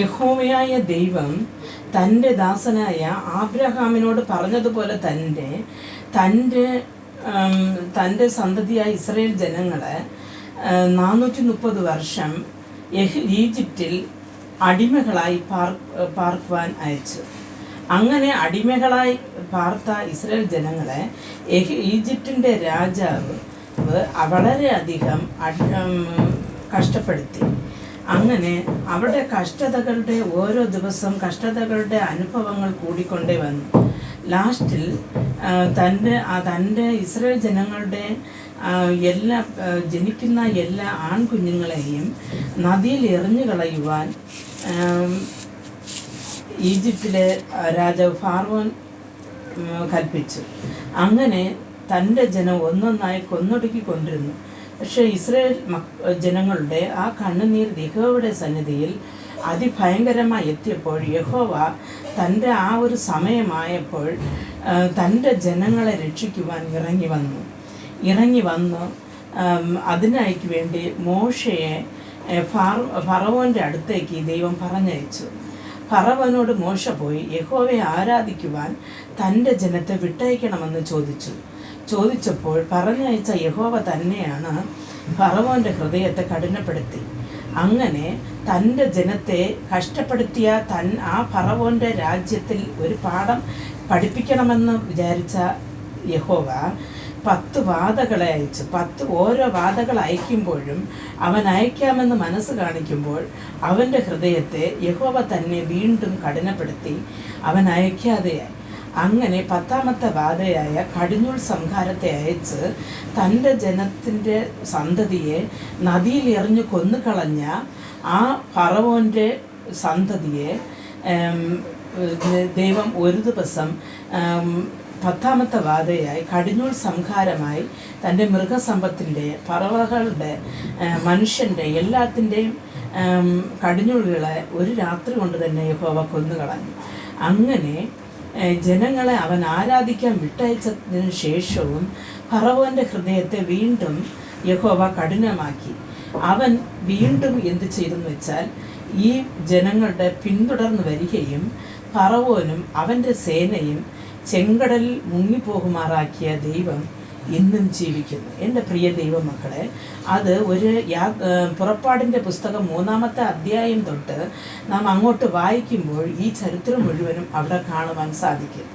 യഹോവയായ ദൈവം തന്റെ ദാസനായ ആബ്രഹാമിനോട് പറഞ്ഞതുപോലെ തന്നെ തന്റെ തന്റെ സന്തതിയായ ഇസ്രയേൽ ജനങ്ങളെ നാനൂറ്റി മുപ്പത് വർഷം ഈജിപ്തിൽ അടിമകളായി പാർ പാർക്കുവാൻ അയച്ചു. അങ്ങനെ അടിമകളായി പാർത്ത ഇസ്രയേൽ ജനങ്ങളെ ഈജിപ്തിന്റെ രാജാവ് വളരെയധികം കഷ്ടപ്പെടുത്തി. അങ്ങനെ അവരുടെ കഷ്ടതകളുടെ ഓരോ ദിവസം കഷ്ടതകളുടെ അനുഭവങ്ങൾ കൂടിക്കൊണ്ടേ വന്നു. ലാസ്റ്റിൽ തന്റെ തന്റെ ഇസ്രയേൽ ജനങ്ങളുടെ എല്ലാ ജനിക്കുന്ന എല്ലാ ആൺകുഞ്ഞുങ്ങളെയും നദിയിൽ എറിഞ്ഞു കളയുവാൻ ഈജിപ്തിലെ രാജാവ് ഫാർവോൻ കൽപ്പിച്ചു. അങ്ങനെ തന്റെ ജനം ഒന്നൊന്നായി കൊന്നൊടുക്കി കൊണ്ടിരുന്നു പക്ഷേ ഇസ്രയേൽ ജനങ്ങളുടെ ആ കണ്ണുനീർ യഹോവയുടെ സന്നിധിയിൽ അതിഭയങ്കരമായി എത്തിയപ്പോൾ യഹോവ തന്റെ ആ ഒരു സമയമായപ്പോൾ തന്റെ ജനങ്ങളെ രക്ഷിക്കുവാൻ ഇറങ്ങി വന്നു. ഇറങ്ങി വന്നു അതിനായിക്ക് വേണ്ടി മോശയെ ഫറവോന്റെ അടുത്തേക്ക് ദൈവം പറഞ്ഞയച്ചു. ഫറവനോട് മോശ പോയി. യഹോവയെ ആരാധിക്കുവാൻ തന്റെ ജനത്തെ വിട്ടയക്കണമെന്ന് ചോദിച്ചു. ചോദിച്ചപ്പോൾ പറഞ്ഞയച്ച യഹോവ തന്നെയാണ് ഫറവോന്റെ ഹൃദയത്തെ കഠിനപ്പെടുത്തി. അങ്ങനെ തന്റെ ജനത്തെ കഷ്ടപ്പെടുത്തിയ തൻ ആ ഫറവോന്റെ രാജ്യത്തിൽ ഒരു പാഠം പഠിപ്പിക്കണമെന്ന് വിചാരിച്ച യഹോവ പത്ത് വാതകളെ അയച്ചു പത്ത് ഓരോ വാതകൾ അയക്കുമ്പോഴും അവൻ അയക്കാമെന്ന് മനസ്സ് കാണിക്കുമ്പോൾ അവന്റെ ഹൃദയത്തെ യഹോവ തന്നെ വീണ്ടും കഠിനപ്പെടുത്തി അവൻ അയക്കാതെയായി അങ്ങനെ പത്താമത്തെ വാദയായ കടിഞ്ഞൂൽ സംഹാരത്തെ അയച്ച് തന്റെ ജനത്തിന്റെ സന്തതിയെ നദിയിൽ എറിഞ്ഞു കൊന്നുകളഞ്ഞ ആ ഫറവോന്റെ സന്തതിയെ ദൈവം ഒരു ദിവസം പത്താമത്തെ വാതയായി കടിഞ്ഞൂൽ സംഹാരമായി തന്റെ മൃഗസമ്പത്തിന്റെ പറവകളുടെ മനുഷ്യന്റെ എല്ലാത്തിന്റെയും കടിഞ്ഞൂളുകളെ ഒരു രാത്രി കൊണ്ട് തന്നെ യഹോവ കൊന്നുകളഞ്ഞു. അങ്ങനെ ജനങ്ങളെ അവൻ ആരാധിക്കാൻ വിട്ടയച്ചതിന് ശേഷവും ഫറവോന്റെ ഹൃദയത്തെ വീണ്ടും യഹോവ കഠിനമാക്കി. അവൻ വീണ്ടും എന്ത് ചെയ്തെന്ന് വെച്ചാൽ ഈ ജനങ്ങളുടെ പിന്തുടർന്ന് വരികയും ഫറവോനും അവന്റെ സേനയും ചെങ്കടലിൽ മുങ്ങിപ്പോകുമാറാക്കിയ ദൈവം ഇന്നും ജീവിക്കുന്നു. എന്റെ പ്രിയ ദൈവമക്കളെ അത് ഒരു യാ പുറപ്പാടിന്റെ പുസ്തകം മൂന്നാമത്തെ അധ്യായം തൊട്ട് നാം അങ്ങോട്ട് വായിക്കുമ്പോൾ ഈ ചരിത്രം മുഴുവനും അവിടെ കാണുവാൻ സാധിക്കും.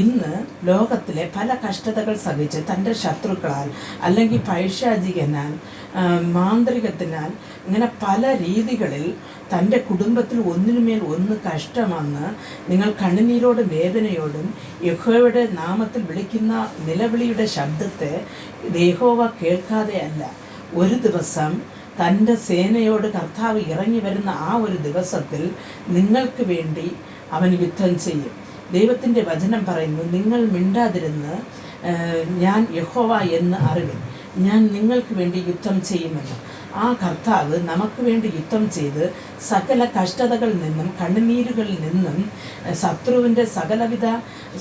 ഇന്ന് ലോകത്തിലെ പല കഷ്ടതകൾ സഹിച്ച് തന്റെ ശത്രുക്കളാൽ അല്ലെങ്കിൽ പൈശാചികനാൽ മാന്ത്രികത്തിനാൽ ഇങ്ങനെ പല രീതികളിൽ തന്റെ കുടുംബത്തിൽ ഒന്നിനുമേൽ ഒന്ന് കഷ്ടമെന്ന് നിങ്ങൾ കണ്ണുനീരോടും വേദനയോടും യഹോവയുടെ നാമത്തിൽ വിളിക്കുന്ന നിലവിളിയുടെ ശബ്ദത്തെ ദേഹോവ കേൾക്കാതെ അല്ല. ഒരു ദിവസം തന്റെ സേനയോട് കർത്താവ് ഇറങ്ങി വരുന്ന ആ ഒരു ദിവസത്തിൽ നിങ്ങൾക്ക് വേണ്ടി അവൻ യുദ്ധം ചെയ്യും. ദൈവത്തിന്റെ വചനം പറയുന്നു നിങ്ങൾ മിണ്ടാതിരുന്ന് ഞാൻ യഹോവ എന്ന് അറിവിൻ. ഞാൻ നിങ്ങൾക്ക് വേണ്ടി യുദ്ധം ചെയ്യുമെന്ന്. ആ കർത്താവ് നമുക്ക് വേണ്ടി യുദ്ധം ചെയ്ത് സകല കഷ്ടതകളിൽ നിന്നും കണ്ണുനീരുകളിൽ നിന്നും ശത്രുവിന്റെ സകലവിധ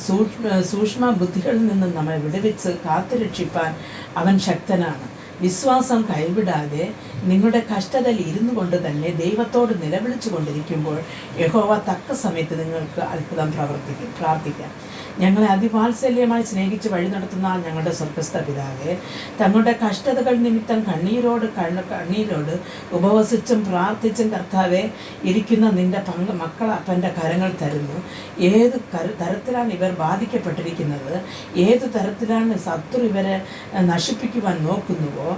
സൂക്ഷ്മ സൂക്ഷ്മ ബുദ്ധികളിൽ നിന്നും നമ്മെ വിടുവിച്ച് കാത്തുരക്ഷിപ്പാൻ അവൻ ശക്തനാണ്. വിശ്വാസം കൈവിടാതെ നിങ്ങളുടെ കഷ്ടതയിൽ ഇരുന്നു കൊണ്ട് തന്നെ ദൈവത്തോട് നിലവിളിച്ചു കൊണ്ടിരിക്കുമ്പോൾ യഹോവ തക്ക സമയത്ത് നിങ്ങൾക്ക് അത്ഭുതം പ്രവർത്തിക്കും പ്രാർത്ഥിക്കാം. ഞങ്ങളെ അതിവാത്സല്യമായി സ്നേഹിച്ച് വഴി നടത്തുന്ന ഞങ്ങളുടെ സ്വർഗസ്ഥ പിതാവെ. തങ്ങളുടെ കഷ്ടതകൾ നിമിത്തം കണ്ണീരോട് കണ്ണ കണ്ണീരോട് ഉപവസിച്ചും പ്രാർത്ഥിച്ചും കർത്താവെ ഇരിക്കുന്ന നിന്റെ പങ്ക് മക്കൾ അപ്പന്റെ കരങ്ങൾ തരുന്നു. ഏത് തരത്തിലാണ് ഇവർ ബാധിക്കപ്പെട്ടിരിക്കുന്നത്? ഏത് തരത്തിലാണ് ശത്രു ഇവരെ നശിപ്പിക്കുവാൻ നോക്കുന്നുവോ?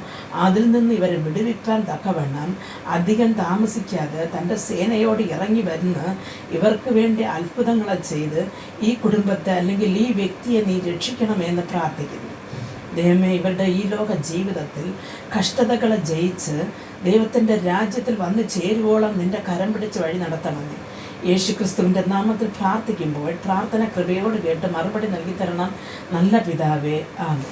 അതിൽ നിന്ന് ഇവരെ വിടുവിക്കാൻ തക്കവണ്ണം അധികം താമസിക്കാതെ തന്റെ സേനയോട് ഇറങ്ങി വരുന്ന് ഇവർക്ക് വേണ്ടി അത്ഭുതങ്ങളെ ചെയ്ത് ഈ കുടുംബത്തെ അല്ലെങ്കിൽ ഈ വ്യക്തിയെ നീ രക്ഷിക്കണമെന്ന് പ്രാർത്ഥിക്കുന്നു. ദൈവമേ ഇവരുടെ ഈ ലോക ജീവിതത്തിൽ കഷ്ടതകളെ ജയിച്ച് ദൈവത്തിന്റെ രാജ്യത്തിൽ വന്ന് ചേരുവോളം നിന്റെ കരം പിടിച്ച് വഴി നടത്തണമെന്ന് യേശുക്രിസ്തുവിന്റെ നാമത്തിൽ പ്രാർത്ഥിക്കുമ്പോൾ പ്രാർത്ഥന കൃപയോട് കേട്ട് മറുപടി നൽകി തരണം. നല്ല പിതാവേ ആമേ